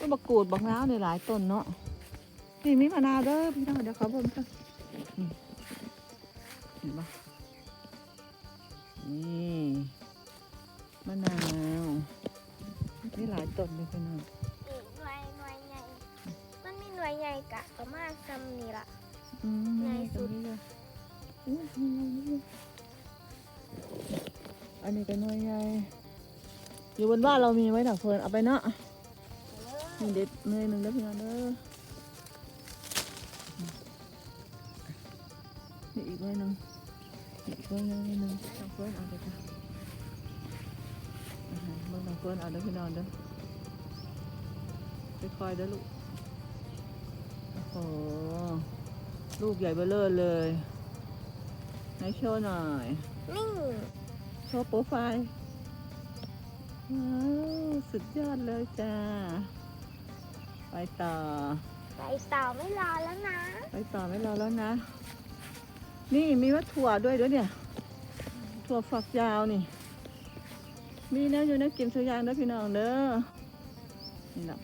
ก็บักกูดบักน้าวในหลายต้นเนาะนี่มีมะนาวเด้อพี่น้องเดี๋ยวขอเบิ่งกันนี่เห็นปะนี่มะนาวมีหลายต้นเลยพี่น้องอีกหน่วยหน่วยใหญ่มันมีหน่วยใหญ่กะประมาณซ้ำนี่ละอืมใหญ่สุดตรงนี้เลยอุ๊ยมีอะไรนี่อันนี้ก็หน่วยใหญ่อยู่บนบ้านเรามีไว้ดักเพลินเอาไปเนาะ นี่เด็ดเนยหนึ่งแล้วพี่น้องเด้อนี่อีกเนยหนึ่งนี่อีกเนยหนึ่งหนึ่งน้องเฟิร์นเอาไปจ้ะอาหารเบิ่งน้องเฟิร์นเอาเด้อพี่น้องเด้อค่อยๆเด้อลูกโอ้โหลูกใหญ่เบ้อเร่อเลยไหนโชว์หน่อยนี่โชว์โปรไฟล์ว้าวสุดยอดเลยจ้า ไปต่อ ไปต่อไม่รอแล้วนะ ไปต่อไม่รอแล้วนะ นี่มีวัตถั่วด้วยด้วยเนี่ย ถั่วฝักยาวนี่ มีนะอยู่นะกินสักอย่างนะพี่น้องเด้อ นี่นะ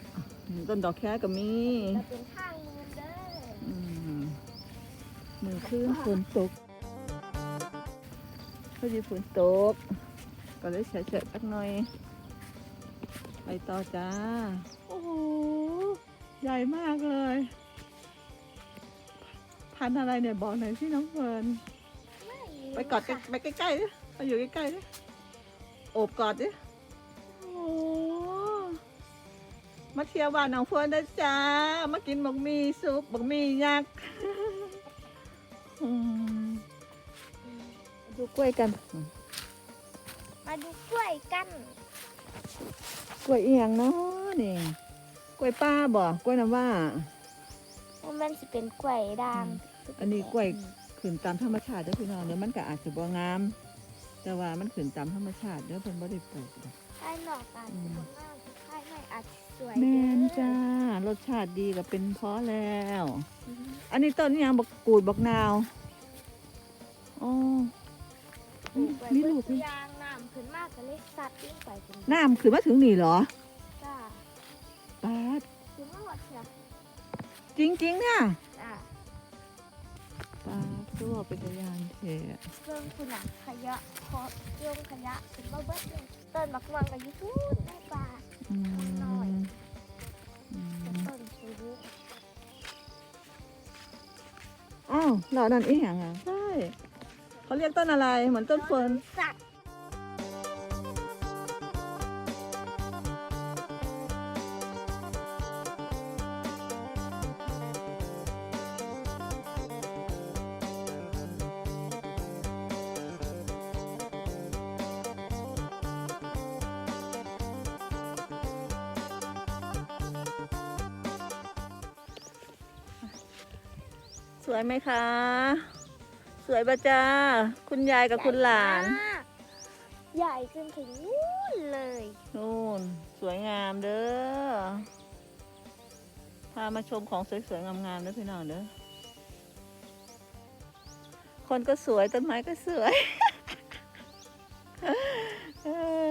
นี่ต้นดอกแค่ก็มีจะเป็นข้างมือเด้ออืมมือคลื่นฝนตกพอดีฝนตก ก็เลยเฉยๆสักหน่อย ไปต่อจ้าโอ้โห ใหญ่มากเลย พันธุ์อะไรเนี่ยบอกหน่อยพี่น้องเฟิร์นไม่รู้ไปกอดใกล้ค่ะไปใกล้ๆดิไปอยู่ใกล้ๆดิโอบกอดดิโอ้โหมาเที่ยวบ้านน้องเฟิร์นได้จ้ามากินบักหมี่ซุปบักหมี่ยักษ์อืมดูกล้วยกันมาดูกล้วยกัน กล้วยเอียงเนาะนี่ กล้วยป้าบ่กล้วยน้ำว่า มันสิเป็นกล้วยด่างอันนี้กล้วยขึ้นตามธรรมชาติเด้อพี่น้องเดี๋ยวมันก็อาจจะบ่งาม แต่ว่ามันขึ้นตามธรรมชาติเด้อเพิ่นบ่ได้ปลูกดอกภายนอกอาจจะบ่งามภายในอาจจะสวยแม่นเด้อจ้ารสชาติดีก็เป็นเพราะแล้ว อันนี้ต้นนี้ยังบักกูดบักนาวอ๋อปลูกไว้มีเพื่ลูอกนี่ยางน้ำขึ้นมากก็เลยสัตว์ยิ่งไปเป็นน้ำขึ้นมาถึงนี่เหรอ จริงๆเนี่ยจ้าป้าดตัวเป็นตะยานเทะเรื่องคุณอะขยะขอโยงขยะขึ้นมาเบิดเลยต้นบักม่วงกับยูทูบในป่าอืมน้อยอืเป็นมต้นชูยุอ้าวเหล่านั้นอีหยังอะใช่เขาเรียกต้นอะไรเหมือนต้นเฟิร์นสัต สวยไหมคะ สวยปะจ้า คุณยายกับคุณหลานใญ่มกใหญ่จนถึงนู่นเลยนู่น สวยงามเด้อ พามาชมของสวยๆ งามๆเด้อพี่น้องเด้อ คนก็สวย ต้นไม้ก็สวยเออ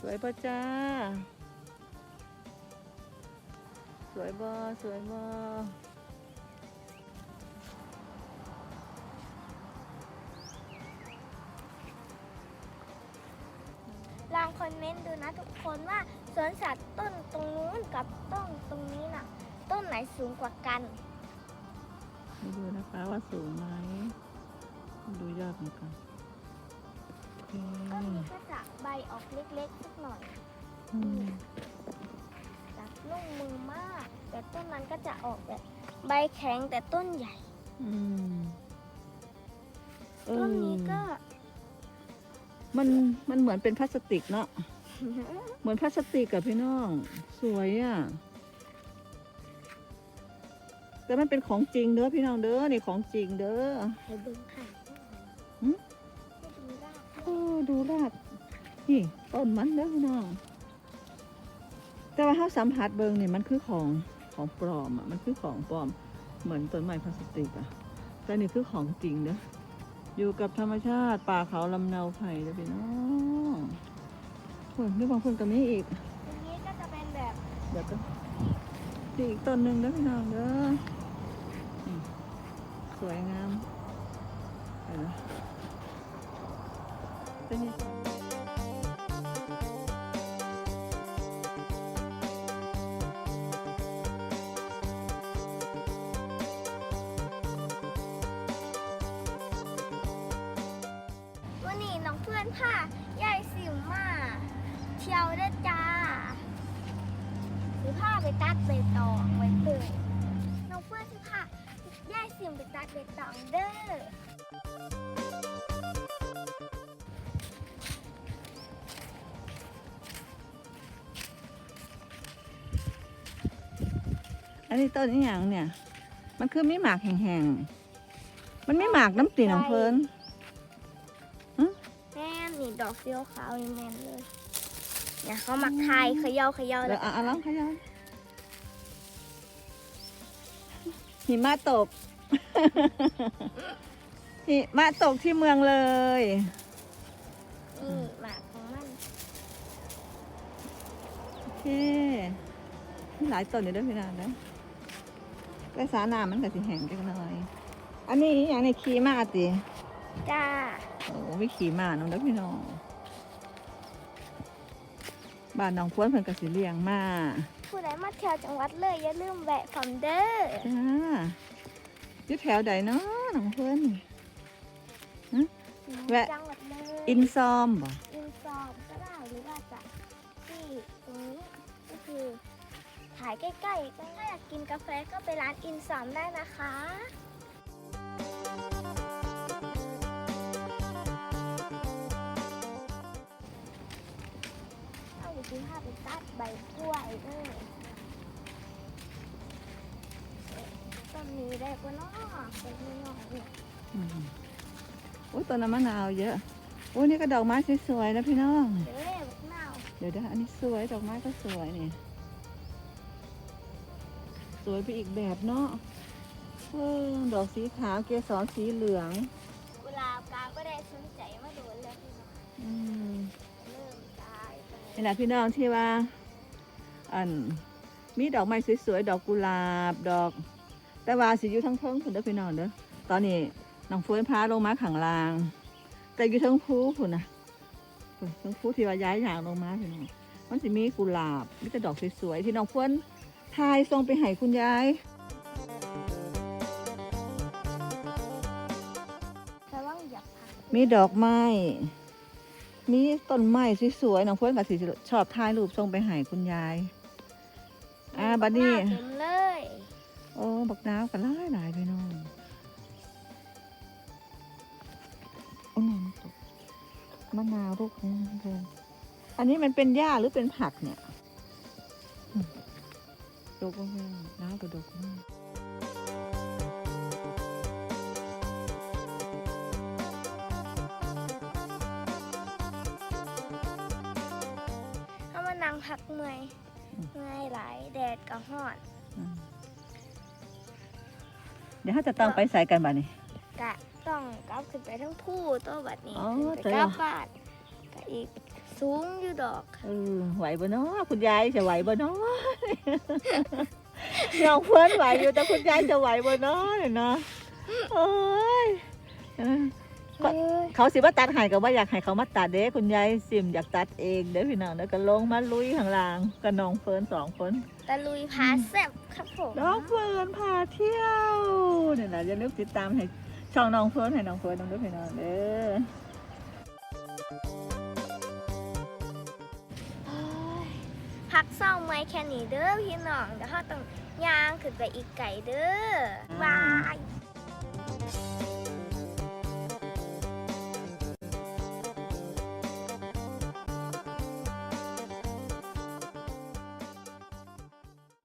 สวยปะจ้า สวยบ่สวยบ่ นต์ดูนะทุกคนว่าสวนสัตว์ต้นตรงนู้นกับต้นตรงนี้น่ะ ต้นไหนสูงกว่ากันให้ดูนะคะว่าสูงไหมดูยอดมันก่อนโอเคต้นนี้ก็จะใบออกเล็กๆสักหน่อยอืมจากนุ่มมือมาก แต่ต้นนั้นก็จะออกแบบ ใบแข็งแต่ต้นใหญ่อืมเอต้นอนี้ก็ มันมันเหมือนเป็นพลาสติกเนาะ เหมือนพลาสติกกับพี่น้อง สวยอะ่ะแต่มันเป็นของจริงเด้อพี่น้องเด้อนี่ของจริงเด้อให้เบิ้งค่ะหืมให้ดูรากโอ้ดูรากนี่ต้นมันเด้อพี่น้อง แต่ว่าเขาสัมผัสเบิงนี่มันคือของของปลอมอะมันคือของปลอม เหมือนต้นไม้พลาสติกอะ แต่นี่คือของจริงเด้ออยู่กับธรรมชาติป่าเขาลำเนาไผ่เด้อพี่น้อง คนนี่บางคนก็มีอีก ตรงนี้ก็จะเป็นแบบดี๋ยวก็นี่อีกต้นหนึ่งเด้อพี่น้องเด้อนี่สวยงามเห็นไหมต้นนี้วันนี้น้องเพื่อนพา สิพาไปตัดใบตองไว้เตยน้องเพื่อนสิพายายสิวไปตัดใบตองเด้ออันนี้ต้นนี้อย่างเนี่ย มันคือไม่หมากแห้งๆ มันไม่หมากน้ำตีน้องเพิ่นแม่นนี่ดอกเฟี้ยวขาวนี่แม่นเลย เนี่ยเขามักทายเขย่าเขย่าเดี๋ยวอะอะลองขยันหิมะตก หิมะตกที่เมืองเลย นี่หมากของมันโอเคมีหลายต้นอยู่ด้วยพี่นางนะแต่สาหนามันก็สิแห้งจังหน่อย อันนี้อย่างในขี่มาติจ้า โอ้ไม่ขี่มาน้องเด้อพี่น้อง บ้านน้องพวนเพิ่นก็สิเลี้ยงมาผู้ใดมาเที่ยวจังหวัดเลยอย่าลืมแวะฝัมเด้อจ้าอยู่แถวใดเนาะน้องเพิ่นแวะจังหวัดเลยอินซอมบ่อินซอมก็ได้หรือว่าจะที่ตรงนี้ก็คือถ่ายใกล้ๆถ้าอยากกินกาแฟก็ไปร้านอินซอมได้นะคะ ต้นนี้ได้กว่าเนาะเป็นน้อยๆเนี่ยอืมโอ้ยต้นน้ำมะนาวเยอะโอ้ยนี่ก็ดอกไม้สวยๆนะพี่น้อง เด้อบักนาวเดี๋ยวเดี๋ยวอันนี้สวยดอกไม้ก็สวยนี่สวยไปอีกแบบเนาะเออดอกสีขาวเกสรสีเหลือง กุหลาบกาก็ได้สนใจมาโดนแล้วพี่น้องอืมเริ่มตายไปนี่แหละพี่น้องที่ว่า อัน มีดอกไม้สวยๆดอกกุหลาบดอก แต่ว่าสิอยู่ทั้งเทิงคุณเด้อพี่น้องเด้อตอนนี้น้องเฟื้นพาลงมาขังลาง แต่อยู่ทั้งภูพุ่นนะทั้งภูที่ว่าย้ายอย่างลงมาพี่น้องมันสิมีกุหลาบมีแต่ดอกสวยๆที่น้องเฟื้นทายส่งไปให้คุณยายระวังอย่าพักมีดอกไม้ มีต้นไม้สวยๆน้องเฟื้นก็สิชอบถ่ายรูปส่งไปให้คุณยาย อ่าบัดนี้เต็มเลย โอ้บักน้าวกันหลายหลายพี่น้องโอ้น้ำตกมะนาวลูกนี้เพื่อนอันนี้มันเป็นหญ้าหรือเป็นผักเนี่ยอืมดกมากๆน้ำก็ดกมากถ้ามานั่งพักเมื่อยเมื่อยหลายแดดก็ฮ้อนอืมเดี๋ยวเขาจะต้องไปใส่กันบ้านี่กะต้องกลับขึ้นไปทั้งผู้ตัวบัดนี้อ๋อขึ้นไปเจ๋อกลับบ้านก็อีกสูงอยู่ดอกเออไหวบ่เนาะคุณยายจะไหวบ่เนาะน้องเพื่อนไหวอยู่แต่คุณยายจะไหวบ่เนาะเนี่ยเนาะโอ้ย เออก็เอ้ยเขาสิว่าตัดให้ก็ว่าอยากให้เขามาตัดเด้คุณยายสิมอยากตัดเองเด้อพี่น้องแล้วก็ลงมาลุยข้างล่างกับน้องเฟิร์นสองคนตะลุยพาแซ่บครับผมน้องเฟิร์นพาเที่ยวเนี่ยนะอย่าลืมติดตามให้ช่องน้องเฟิร์นให้น้องเฟิร์นน้องด้วยพี่น้องเด้อเอ้ยพักเศร้าเมื่อยแค่นี้เด้อพี่น้องเดี๋ยวเราต้องย่างขึ้นไปอีกไก่เด้อบาย